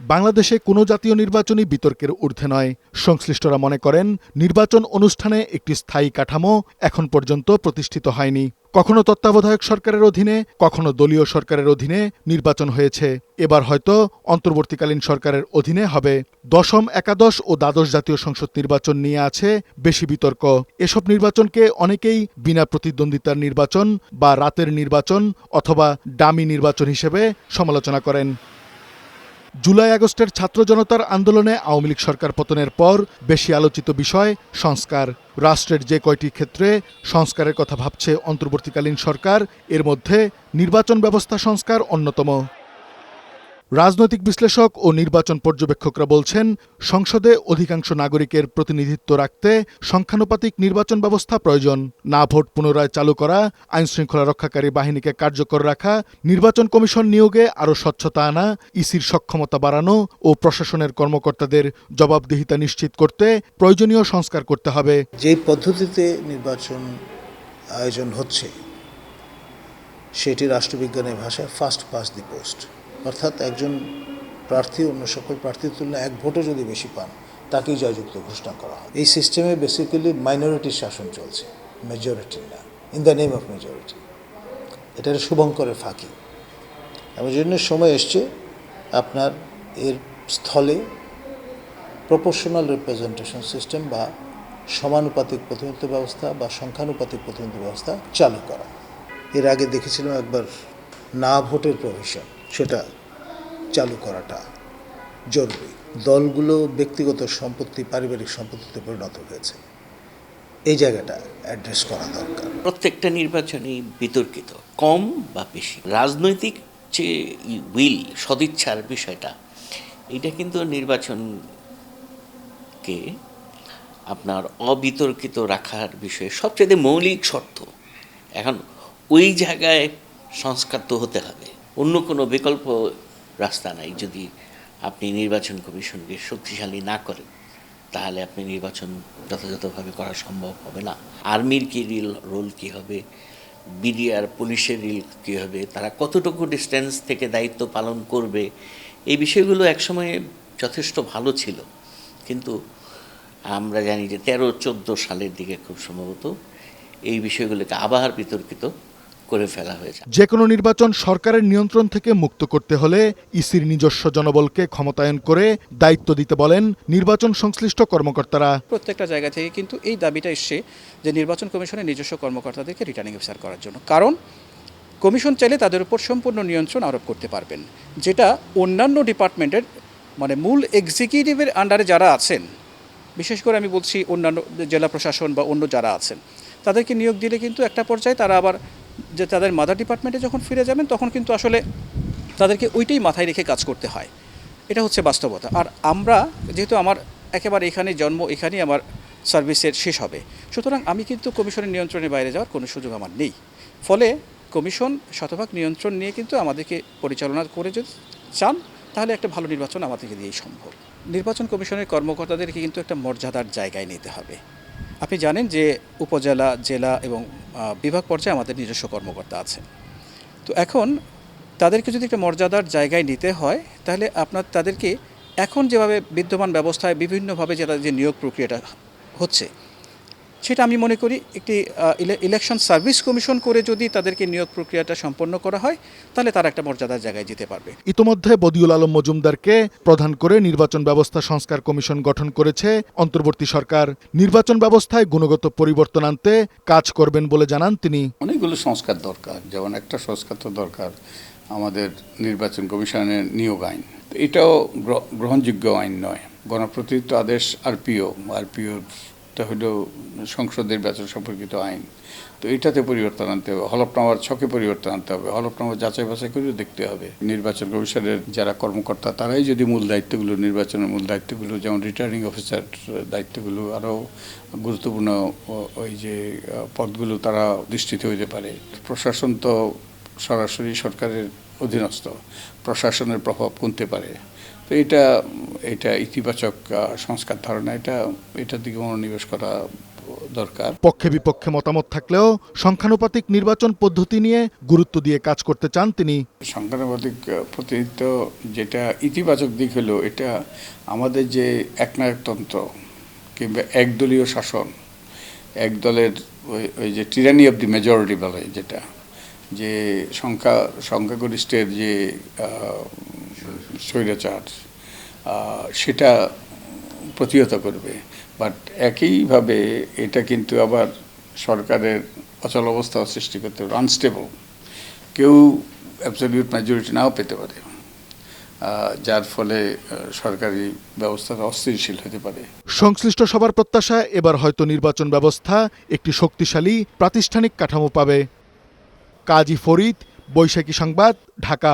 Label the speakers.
Speaker 1: বাংলাদেশে কোনো জাতীয় নির্বাচনই বিতর্কের ঊর্ধ্বে নয়। সংশ্লিষ্টরা মনে করেন, নির্বাচন অনুষ্ঠানে একটি স্থায়ী কাঠামো এখন পর্যন্ত প্রতিষ্ঠিত হয়নি। কখনো তত্ত্বাবধায়ক সরকারের অধীনে, কখনো দলীয় সরকারের অধীনে নির্বাচন হয়েছে। এবার হয়তো অন্তর্বর্তীকালীন সরকারের অধীনে হবে। দশম, একাদশ ও দ্বাদশ জাতীয় সংসদ নির্বাচন নিয়ে আছে বেশি বিতর্ক। এসব নির্বাচনকে অনেকেই বিনা প্রতিদ্বন্দ্বিতার নির্বাচন বা রাতের নির্বাচন অথবা ডামি নির্বাচন হিসেবে সমালোচনা করেন। জুলাই আগস্টের ছাত্র জনতার আন্দোলনে আওয়ামী লীগ সরকার পতনের পর বেশি আলোচিত বিষয়, সংস্কার। রাষ্ট্রের যে কয়টি ক্ষেত্রে সংস্কারের কথা ভাবছে অন্তর্বর্তীকালীন সরকার, এর মধ্যে নির্বাচন ব্যবস্থা সংস্কার অন্যতম। রাজনৈতিক বিশ্লেষক ও নির্বাচন পর্যবেক্ষকরা বলছেন, সংসদে অধিকাংশ নাগরিকের প্রতিনিধিত্ব রাখতে সংখ্যানুপাতিক নির্বাচন ব্যবস্থা প্রয়োজন। না ভোট পুনরায় চালু করা, আইনশৃঙ্খলা রক্ষাকারী বাহিনীকে কার্যকর রাখা, নির্বাচন কমিশন নিয়োগে আরও স্বচ্ছতা আনা, ইসির সক্ষমতা বাড়ানো ও প্রশাসনের কর্মকর্তাদের জবাবদিহিতা নিশ্চিত করতে প্রয়োজনীয় সংস্কার করতে হবে।
Speaker 2: যে পদ্ধতিতে নির্বাচন আয়োজন হচ্ছে, সেটি রাষ্ট্রবিজ্ঞানের ভাষায় ফার্স্ট পাস দি পোস্ট। অর্থাৎ একজন প্রার্থী, অন্য সকল প্রার্থীর তুলনায় এক ভোটও যদি বেশি পান, তাকেই জয়যুক্ত ঘোষণা করা হয়। এই সিস্টেমে বেসিক্যালি মাইনরিটির শাসন চলছে মেজরিটির না in the name of majority এটা শুভঙ্করের ফাঁকি। এমন জন্য সময় এসছে, আপনার এর স্থলে প্রপোর্শনাল রিপ্রেজেন্টেশন সিস্টেম বা সমানুপাতিক প্রতিনিধিত্ব ব্যবস্থা বা সংখ্যানুপাতিক প্রতিনিধিত্ব ব্যবস্থা চালু করা। এর আগে দেখেছিলাম একবার না ভোটের প্রভিশন সেটা চালু করাটা জরুরি। দলগুলো ব্যক্তিগত সম্পত্তি, পারিবারিক সম্পত্তিতে পরিণত হয়েছে। এই জায়গাটা অ্যাড্রেস করা দরকার।
Speaker 3: প্রত্যেকটা নির্বাচনই বিতর্কিত, কম বা বেশি। রাজনৈতিক যে উইল সদিচ্ছার বিষয়টা এটা কিন্তু নির্বাচনকে আপনার অবিতর্কিত রাখার বিষয়ে সবচেয়ে মৌলিক শর্ত। এখন ওই জায়গায় সংস্কার তো হতে হবে। অন্য কোনো বিকল্প রাস্তা নাই। যদি আপনি নির্বাচন কমিশনকে শক্তিশালী না করেন, তাহলে আপনি নির্বাচন যথাযথভাবে করা সম্ভব হবে না। আর্মির কী রিল রোল কি হবে? বিডিআর, পুলিশের রিল কী হবে? তারা কতটুকু ডিস্টেন্স থেকে দায়িত্ব পালন করবে? এই বিষয়গুলো একসময় যথেষ্ট ভালো ছিল। কিন্তু আমরা জানি যে তেরো, চোদ্দ সালের দিকে খুব সম্ভবত এই বিষয়গুলোকে আবার বিতর্কিত করে ফেলা হয়েছে
Speaker 1: যে কোনো নির্বাচন সরকারের নিয়ন্ত্রণ থেকে মুক্ত করতে হলে ইসির নিজস্ব জনবলকে ক্ষমতায়ন করে দায়িত্ব দিতে বলেন নির্বাচন সংশ্লিষ্ট কর্মকর্তারা।
Speaker 4: প্রত্যেকটা জায়গা থেকে কিন্তু এই দাবিটা এসছে যে নির্বাচন কমিশনের নিজস্ব কর্মকর্তাদেরকে রিটার্নিং অফিসার করার জন্য। কারণ কমিশন চাইলে তাদের উপর সম্পূর্ণ নিয়ন্ত্রণ আরোপ করতে পারবেন যেটা অন্যান্য ডিপার্টমেন্টের মানে মূল এক্সিকিউটিভের আন্ডারে যারা আছেন বিশেষ করে আমি বলছি অন্যান্য জেলা প্রশাসন বা অন্য যারা আছেন তাদেরকে নিয়োগ দিলে কিন্তু একটা পর্যায়ে তারা আবার যে তাদের মাদার ডিপার্টমেন্টে যখন ফিরে যাবেন, তখন কিন্তু আসলে তাদেরকে ওইটাই মাথায় রেখে কাজ করতে হয়। এটা হচ্ছে বাস্তবতা। আর আমরা, যেহেতু আমার একেবারে এখানে জন্ম, এখানেই আমার সার্ভিসের শেষ হবে, সুতরাং আমি কিন্তু কমিশনের নিয়ন্ত্রণের বাইরে যাওয়ার কোনো সুযোগ আমার নেই। ফলে কমিশন শতভাগ নিয়ন্ত্রণ নিয়ে কিন্তু আমাদেরকে পরিচালনা করে যদি চান, তাহলে একটা ভালো নির্বাচন আমাদেরকে দিয়েই সম্ভব। নির্বাচন কমিশনের কর্মকর্তাদেরকে কিন্তু একটা মর্যাদার জায়গায় নিতে হবে। আপনি জানেন যে উপজেলা, জেলা এবং বিভাগ পর্যায়ে আমাদের নিজস্ব কর্মকর্তা আছেন তো এখন তাদেরকে যদি একটা মর্যাদার জায়গায় নিতে হয়, তাহলে আপনার তাদেরকে এখন যেভাবে বিদ্যমান ব্যবস্থায় বিভিন্নভাবে যেটা যে নিয়োগ প্রক্রিয়াটা হচ্ছে সেটা আমি মনে করি একটি ইলেকশন সার্ভিস কমিশন করে যদি তাদেরকে নিয়োগ প্রক্রিয়াটা সম্পন্ন করা হয় তাহলে তারা একটা মর্যাদার জায়গায় যেতে পারবে।
Speaker 1: ইতোমধ্যে বদিউল আলম মজুমদারকে প্রধান করে নির্বাচন ব্যবস্থা সংস্কার কমিশন গঠন করেছে অন্তর্বর্তী সরকার। নির্বাচন ব্যবস্থায় গুণগত পরিবর্তন আনতে কাজ করবেন বলে জানান তিনি।
Speaker 5: অনেকগুলো সংস্কার দরকার যেমন একটা সংস্কার তো দরকার আমাদের নির্বাচন কমিশনের নিয়োগ আইন। তো এটাও গ্র- গ্রহণযোগ্য আইন নয়। গণপ্রতিনিধিত্ব আদেশ আরপিও আরপিওটা হলো সংসদ নির্বাচন সম্পর্কিত আইন। তো এটাতে পরিবর্তন আনতে হবে হলফনামার ছকে পরিবর্তন আনতে হবে হলফনামা যাচাই বাছাই করে দেখতে হবে। নির্বাচন কমিশনের যারা কর্মকর্তা, তারাই যদি মূল দায়িত্বগুলো, নির্বাচনের মূল দায়িত্বগুলো, যেমন রিটার্নিং অফিসার দায়িত্বগুলো আরও গুরুত্বপূর্ণ ওই যে পদগুলো তারা দৃষ্টিতে হইতে পারে। প্রশাসন তো সরাসরি সরকারের অধীনস্থ, প্রশাসনের প্রভাব কমতে পারে। তো এটা এটা ইতিবাচক সংস্কার ধারণা এটা এটার দিকে মনোনিবেশ করা দরকার।
Speaker 1: পক্ষে বিপক্ষে মতামত থাকলেও সংখ্যানুপাতিক নির্বাচন পদ্ধতি নিয়ে গুরুত্ব দিয়ে কাজ করতে চান তিনি।
Speaker 5: সংখ্যানুপাতিক প্রতিনিধিত্ব যেটা ইতিবাচক দিক হলো এটা আমাদের যে একনায়কতন্ত্র কিংবা একদলীয় শাসন এক দলের ওই যে টিরানি অফ দি মেজরিটি বলে যেটা যে সংখ্যা সংখ্যাগরিষ্ঠের যে স্বৈরাচার সেটা প্রতিহত করবে। বাট একইভাবে এটা কিন্তু আবার সরকারের অচল অবস্থা সৃষ্টি করতে পারে আনস্টেবল কেউ অ্যাবসলিউট মেজরিটি নাও পেতে পারে যার ফলে সরকারি ব্যবস্থাটা অস্থিতিশীল হতে পারে।
Speaker 1: সংশ্লিষ্ট সবার প্রত্যাশা, এবার হয়তো নির্বাচন ব্যবস্থা একটি শক্তিশালী প্রাতিষ্ঠানিক কাঠামো পাবে। কাজী ফরিদ, বৈশাখী সংবাদ, ঢাকা।